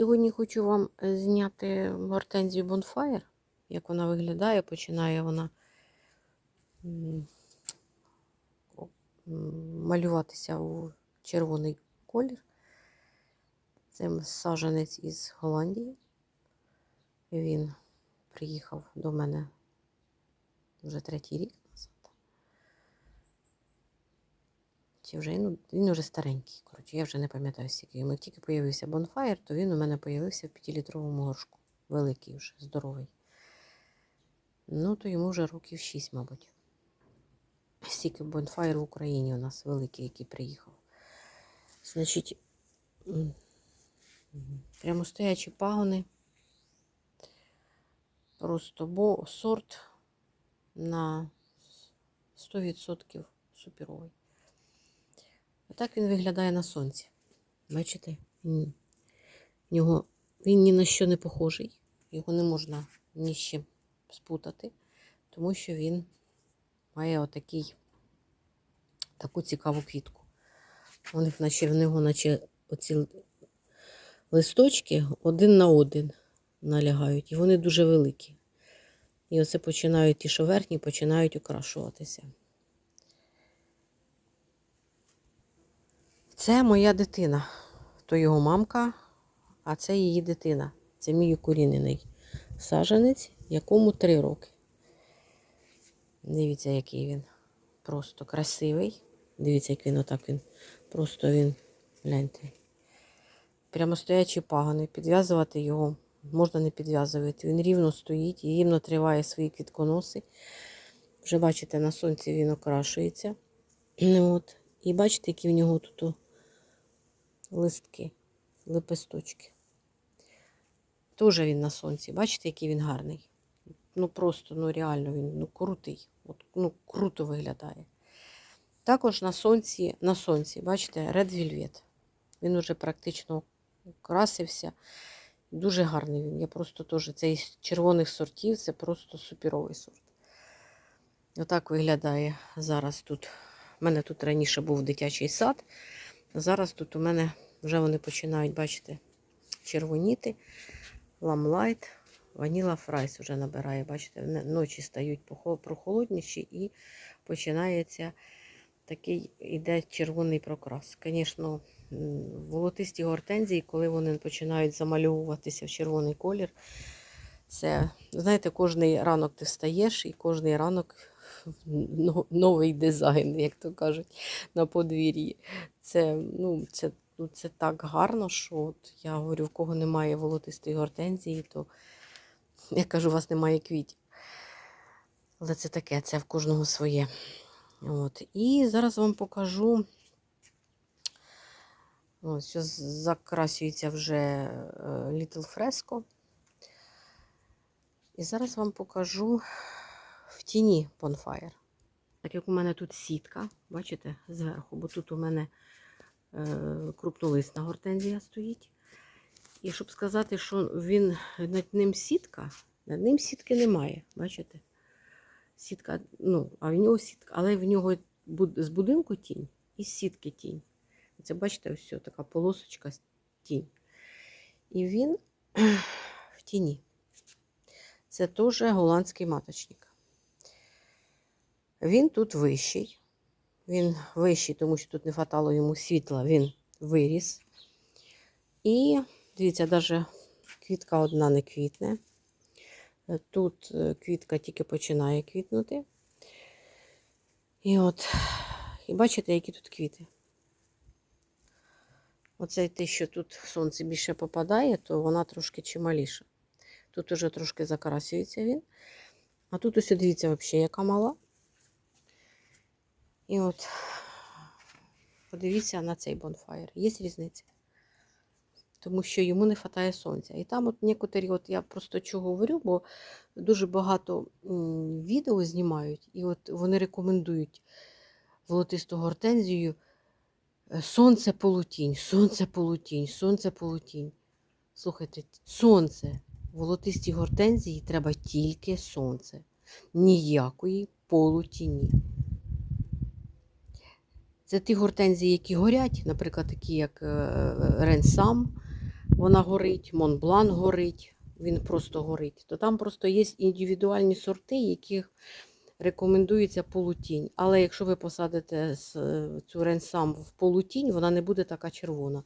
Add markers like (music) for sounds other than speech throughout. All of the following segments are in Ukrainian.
Сьогодні хочу вам е, зняти гортензію Bonfire, як вона виглядає. Починає вона малюватися у червоний колір. Це саджанець із Голландії. Він приїхав до мене вже третій рік Чи вже ну, він вже старенький. Коротше, я вже не пам'ятаю скільки. йому. Як тільки появився Bonfire, то він у мене появився в 5-літровому горшку. Великий вже, здоровий. Ну, то йому вже років 6, мабуть. Стільки Bonfire в Україні у нас великий, який приїхав. Значить, прямо стоячі пагони. Просто бо сорт на 100% суперовий. Отак він виглядає на сонці. Бачите? В нього, він ні на що не похожий. Його не можна ні з чим спутати, тому що він має отакий, таку цікаву квітку. Них наче, в нього, наче оці листочки один на один налягають, і вони дуже великі. І оце починають ті, що верхні, починають окрашуватися. Це моя дитина. То його мамка, а це її дитина. Це мій укорінений саженець, якому три роки. Дивіться, який він. Просто красивий. Дивіться, як він отак він. Просто він, гляньте. Прямо стоячий пагони. Підв'язувати його можна не підв'язувати. Він рівно стоїть рівно триває свої квітконоси. Вже бачите, на сонці він окрашується. (clears throat) От. І бачите, які в нього тут листки, лепесточки. Теж він на сонці. Бачите, який він гарний. Ну просто, ну реально він ну, крутий. От, ну, круто виглядає. Також на сонці, на сонці, бачите, Red Velvet. Він уже практично красився. Дуже гарний він. Я просто теж цей з червоних сортів, це просто суперовий сорт. Отак виглядає зараз тут. У мене тут раніше був дитячий сад. Зараз тут у мене вже вони починають, бачите, червоніти. Ламлайт, ваніла фрайс вже набирає. Бачите, ночі стають прохолодніші і починається такий іде червоний прокрас. Звісно, волотисті гортензії, коли вони починають замальовуватися в червоний колір, це, знаєте, кожний ранок ти встаєш і кожний ранок но- новий дизайн, як то кажуть, на подвір'ї. Це, ну, це, ну, це так гарно, що от я говорю, в кого немає волотистої гортензії, то я кажу, у вас немає квітів. Але це таке, це в кожного своє. От. І зараз вам покажу. Ось закрасюється вже е, Little Fresco. І зараз вам покажу в тіні Bonfire. Так як у мене тут сітка, бачите, зверху, бо тут у мене е, крупнолисна гортензія стоїть. І щоб сказати, що він над ним сітка, над ним сітки немає, бачите? Сітка, ну, а в нього сітка, але в нього з будинку тінь і з сітки тінь. Це бачите, ось така полосочка тінь. І він (clears throat) в тіні. Це теж голландський маточник. Він тут вищий. Він вищий, тому що тут не хватало йому світла, він виріс. І дивіться, навіть квітка одна не квітне. Тут е, квітка тільки починає квітнути. І от, і бачите, які тут квіти. Оце те, що тут сонце більше попадає, то вона трошки чималіша. Тут уже трошки закрасюється він. А тут ось дивіться, взагалі, яка мала. І от подивіться на цей бонфайр. Є різниця. Тому що йому не вистачає сонця. І там, от некоторі, от я просто чого говорю, бо дуже багато відео знімають, і от вони рекомендують волотисту гортензію. е, Сонце полутінь, сонце полутінь, сонце полутінь. Слухайте, сонце. Волотисті гортензії треба тільки сонце. Ніякої полутіні. Це ті гортензії, які горять, наприклад, такі як е, ренсам, вона горить, Монблан горить, він просто горить. То там просто є індивідуальні сорти, яких рекомендується полутінь. Але якщо ви посадите е, цю ренсам в полутінь, вона не буде така червона.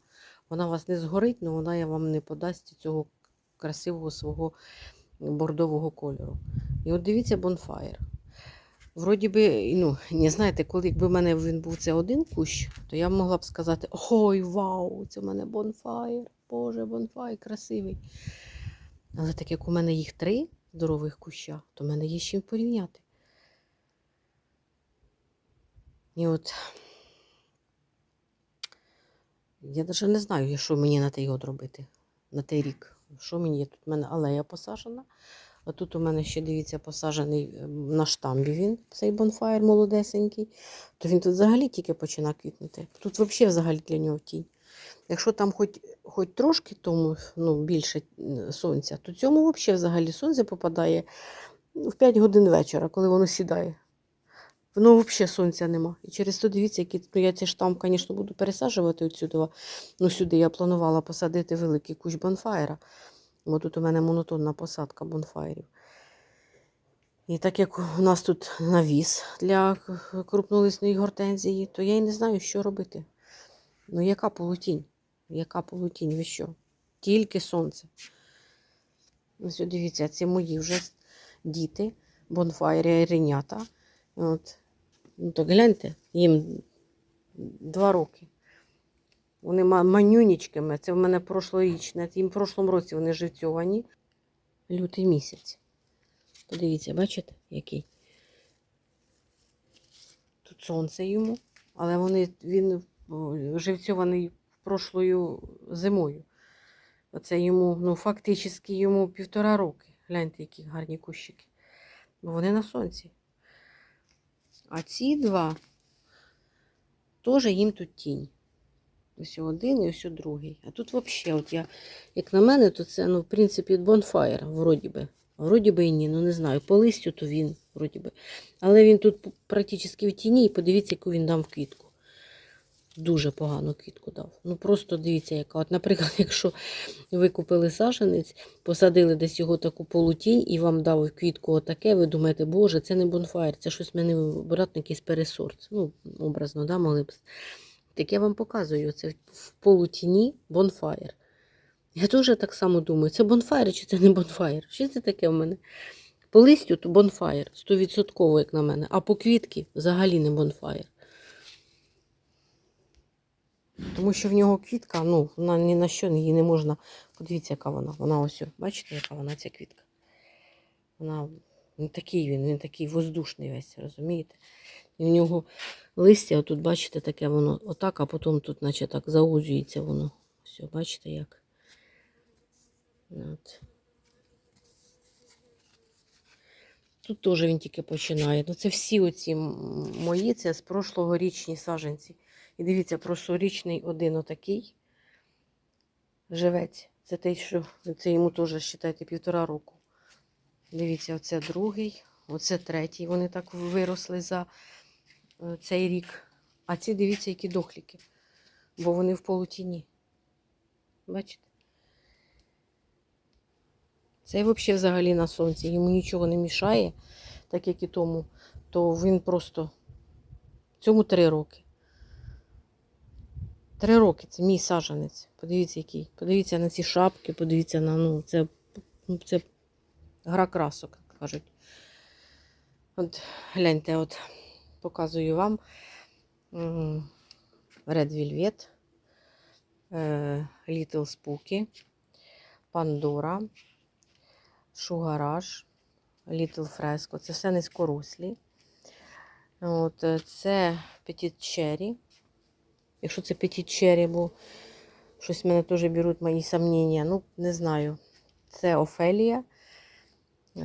Вона вас не згорить, але вона вам не подасть цього красивого свого бордового кольору. І от дивіться бонфаєр. Вроді би, ну, не знаєте, коли якби в мене він був це один кущ, то я могла б сказати: ой, вау, це в мене бонфаєр. Боже, бонфаєр красивий. Але так як у мене їх три здорових куща, то в мене є з чим порівняти. І от я навіть не знаю, що мені на той год робити, на той рік. Що мені є? Тут в мене алея посаджена. А тут у мене ще, дивіться, посаджений е, на штамбі він, цей бонфаєр молодесенький. То він тут взагалі тільки починає квітнути. Тут взагалі взагалі для нього тінь. Якщо там хоч, хоч трошки тому, ну, більше сонця, то цьому взагалі взагалі сонце попадає ну, в 5 годин вечора, коли воно сідає. Воно взагалі сонця нема. І через то дивіться, які ну, я ці штам, звісно, буду пересаджувати отсюди. Ну, сюди я планувала посадити великий кущ бонфаєра. Бо тут у мене монотонна посадка бонфаєрів. І так як у нас тут навіс для крупнолисної гортензії, то я й не знаю, що робити. Ну, яка полутінь? Яка полутінь? Ви що? Тільки сонце. Ось дивіться, це мої вже діти, бонфайри, ренята. От. Ну, так гляньте, їм два роки. Вони ма- манюнічками. Це в мене прошлорічне. Їм в прошлому році вони живцьовані. Лютий місяць. Подивіться, бачите, який? Тут сонце йому, але вони, він живцьований прошлою зимою. Оце йому, ну, фактично йому півтора роки. Гляньте, які гарні кущики. Бо вони на сонці. А ці два теж їм тут тінь. Ось один і ось другий. А тут взагалі, от я, як на мене, то це, ну, в принципі, бонфаєр, вроді би. Вроді би і ні, ну не знаю. По листю то він, вроді би. Але він тут практично в тіні, і подивіться, яку він дав квітку. Дуже погану квітку дав. Ну просто дивіться, яка. От, наприклад, (laughs) якщо ви купили саженець, посадили десь його таку полутінь і вам дав квітку отаке, ви думаєте, боже, це не бонфаєр, це щось в мене обратно якийсь пересорт. Ну, образно, да, могли б. Так я вам показую, це в полутіні бонфаєр. Я теж так само думаю, це бонфаєр чи це не бонфаєр? Що це таке в мене? По листю то бонфаєр, 100%, як на мене, а по квітки взагалі не бонфаєр. Тому що в нього квітка, ну, вона ні на що її не можна. Подивіться, яка вона. Вона ось, бачите, яка вона ця квітка. Вона не такий він, він такий воздушний весь, розумієте? І в нього листя, отут, бачите, таке воно отак, а потім тут, наче так, заузюється воно. Все, бачите як. От. Тут теж він тільки починає. Ну, це всі оці мої, це з прошлогорічні саженці. І дивіться, прошлорічний один отакий живець. Це той, що це йому теж, вважайте, півтора року. Дивіться, оце другий, оце третій. Вони так виросли за цей рік. А ці дивіться, які дохліки. Бо вони в полутіні. Бачите? Цей взагалі взагалі на сонці, йому нічого не мішає, так як і тому, то він просто цьому три роки. Три роки це мій саджанець. Подивіться, який. Подивіться на ці шапки, подивіться на ну, це, ну, це гра красок, як кажуть. От гляньте, от показую вам Red Velvet, е, Little Spooky, Pandora, Шугараж, Little Fresco. Це все низькорослі. От, е, це Petit Cherry. Якщо це Petit Cherry, бо щось мене теж беруть мої сомнення. Ну, не знаю. Це Офелія,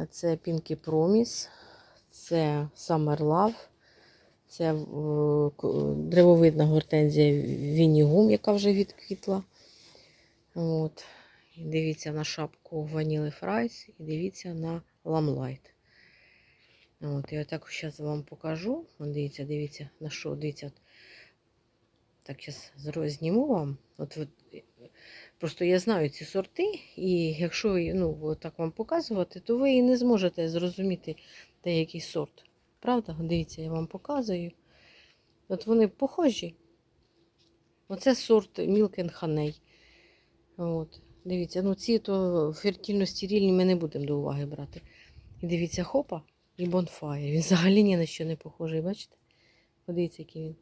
це Pinky Promise, це Summer Love, це е, древовидна гортензія Вінігум, яка вже відквітла. От. Дивіться на шапку Ваніли Фрайс і дивіться на Ламлайт. От, я так зараз вам покажу. Дивіться, дивіться, на що, дивіться. Так, зараз зніму вам. От, от, Просто я знаю ці сорти, і якщо ну, так вам показувати, то ви і не зможете зрозуміти деякий сорт. Правда? Дивіться, я вам показую. От вони похожі. Оце сорт Milk Ханей. От. Дивіться, ну ці то фертильно-стерильні ми не будемо до уваги брати. І дивіться, хопа і бонфайр. Він взагалі ні на що не похожий, бачите? Подивіться, який він.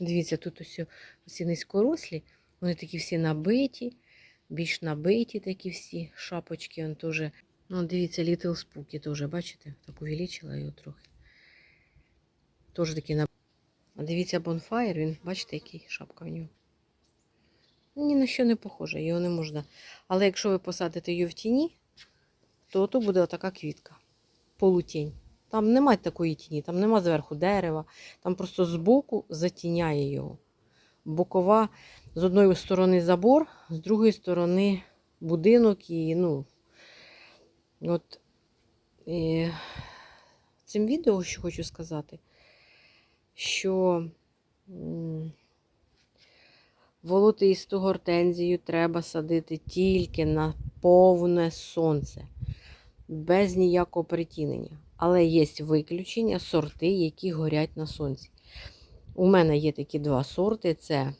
Дивіться, тут ось усі низькорослі, вони такі всі набиті, більш набиті такі всі шапочки. Он теж. Ну, дивіться, Little Spooky теж, бачите? Так увеличила його трохи. Теж такі набиті. А дивіться, Bonfire, він, бачите, який шапка в нього. Ні на що не похоже, його не можна. Але якщо ви посадите її в тіні, то то буде отака квітка. Полутінь. Там немає такої тіні, там нема зверху дерева, там просто збоку затіняє його. Бокова з одної сторони забор, з другої сторони будинок і, ну, от і цим відео, що хочу сказати, що волотисту гортензію треба садити тільки на повне сонце, без ніякого притінення. Але є виключення сорти, які горять на сонці. У мене є такі два сорти: це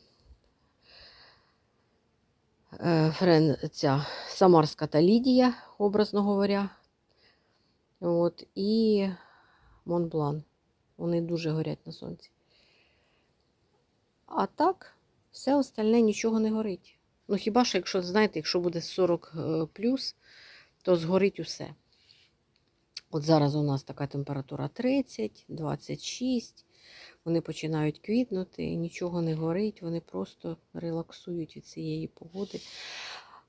е, ця Самарська та Лідія, образно говоря. От, і Монблан. Вони дуже горять на сонці. А так, все остальне нічого не горить. Ну, хіба що, якщо, знаєте, якщо буде 40 е, плюс, то згорить усе. От зараз у нас така температура 30, 26. Вони починають квітнути, нічого не горить, вони просто релаксують від цієї погоди.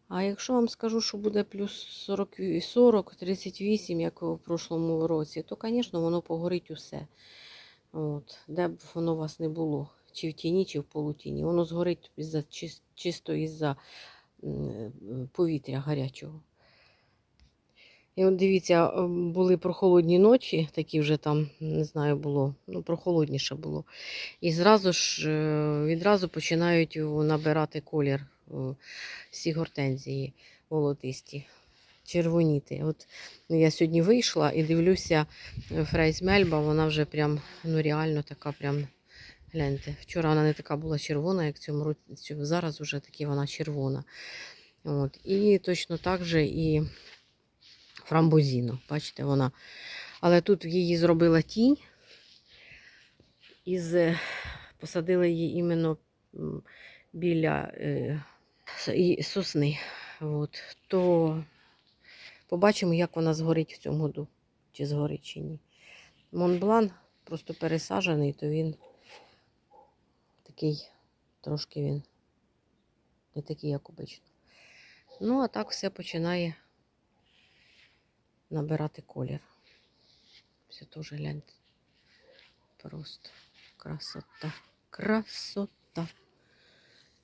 А якщо вам скажу, що буде плюс 40, 40 38, як у прошлому році, то, звісно, воно погорить усе. От, де б воно у вас не було, чи в тіні, чи в полутіні. Воно згорить із-за, чисто із-за повітря гарячого. І от дивіться, е, були прохолодні ночі, такі вже там, не знаю, було, ну, прохолодніше було. І зразу ж е, відразу починають набирати колір всі гортензії волотисті, червоніти. От ну, я сьогодні вийшла і дивлюся, е, Фрейс Мельба, вона вже прям, ну реально така прям. Гляньте, вчора вона не така була червона, як в цьому році. Зараз вже таки вона червона. От. І точно так же і фрамбузіно. Бачите, вона. Але тут її зробила тінь. Із, е, посадили її іменно біля е, і сосни. От. То побачимо, як вона згорить в цьому году. Чи згорить, чи ні. Монблан просто пересаджений, то він такий, трошки він не такий, як обично. Ну, а так все починає набирати колір. Все теж гляньте. Просто красота. Красота.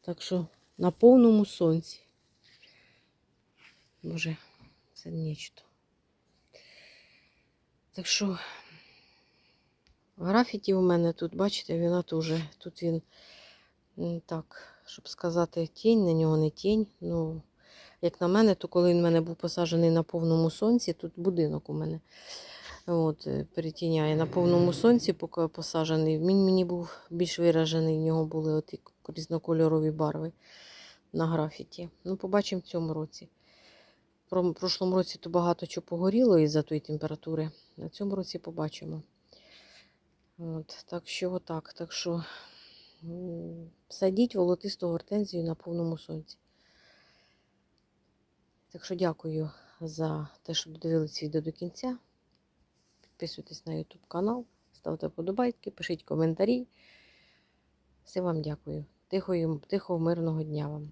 Так що на повному сонці. Боже, це нічто. Так що графіті у мене тут, бачите, вона теж, тут він так, щоб сказати, тінь, на нього не тінь. Ну, як на мене, то коли він в мене був посаджений на повному сонці, тут будинок у мене от, е, перетіняє на повному сонці, поки посаджений. Він мені був більш виражений, в нього були оті різнокольорові барви на графіті. Ну, побачимо в цьому році. В прошлому році то багато чого погоріло із-за тої температури. На цьому році побачимо. От, так що отак. Так що садіть волотисту гортензію на повному сонці. Так що дякую за те, що додивились відео до кінця. Підписуйтесь на YouTube канал, ставте подобайки, пишіть коментарі. Все вам дякую. Тихого, тихого мирного дня вам.